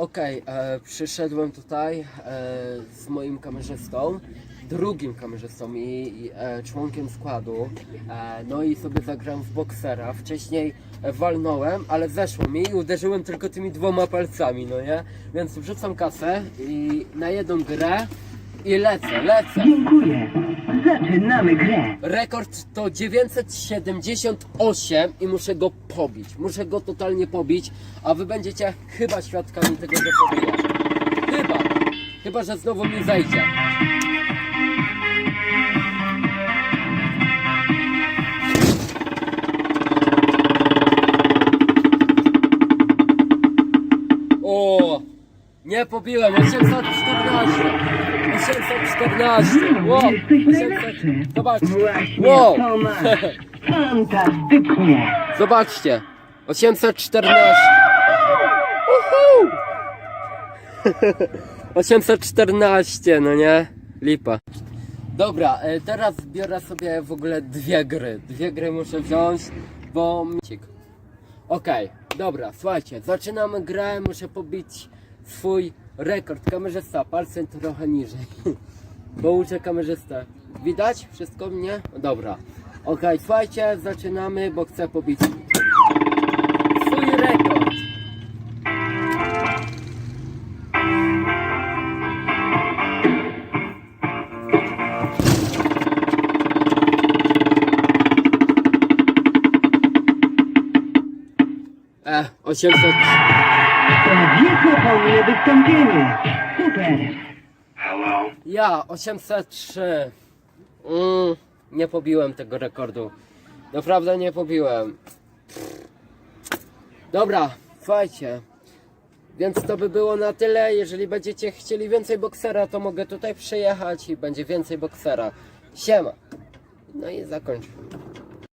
Okej, e, przyszedłem tutaj e, z moim kamerzystą, drugim kamerzystą i, i e, członkiem składu. E, no i sobie zagrałem w boksera. Wcześniej e, walnąłem, ale zeszło mi i uderzyłem tylko tymi dwoma palcami, no nie? Więc wrzucam kasę i na jedną grę i lecę, lecę. Dziękuję. Zaczynamy grę. Rekord to 978 i muszę go pobić. Muszę go totalnie pobić, a wy będziecie chyba świadkami tego, że pobiję. Chyba. Chyba, że znowu mi zejdzie. O! Nie pobiłem, 814! 814! Wow! Jesteś 800... najlepszy. Zobaczcie! Właśnie Wow! Fantastycznie. Zobaczcie! 814! Uhu! 814, no nie? Lipa. Dobra, e, teraz biorę sobie w ogóle dwie gry. Dwie gry muszę wziąć, bo... Cik. Okej, dobra, słuchajcie, zaczynamy grę, muszę pobić swój rekord. Kamerzysta, palcem trochę niżej, bo uczę kamerzystę. Widać wszystko mnie? Dobra. Okej, słuchajcie, zaczynamy, bo chcę pobić swój rekord. E, 800... To wiekopomne wystąpienie. Super. Ja, 803. Mm, nie pobiłem tego rekordu. Naprawdę nie pobiłem. Dobra, słuchajcie. Więc to by było na tyle. Jeżeli będziecie chcieli więcej boksera, to mogę tutaj przyjechać i będzie więcej boksera. Siema. No i zakończmy.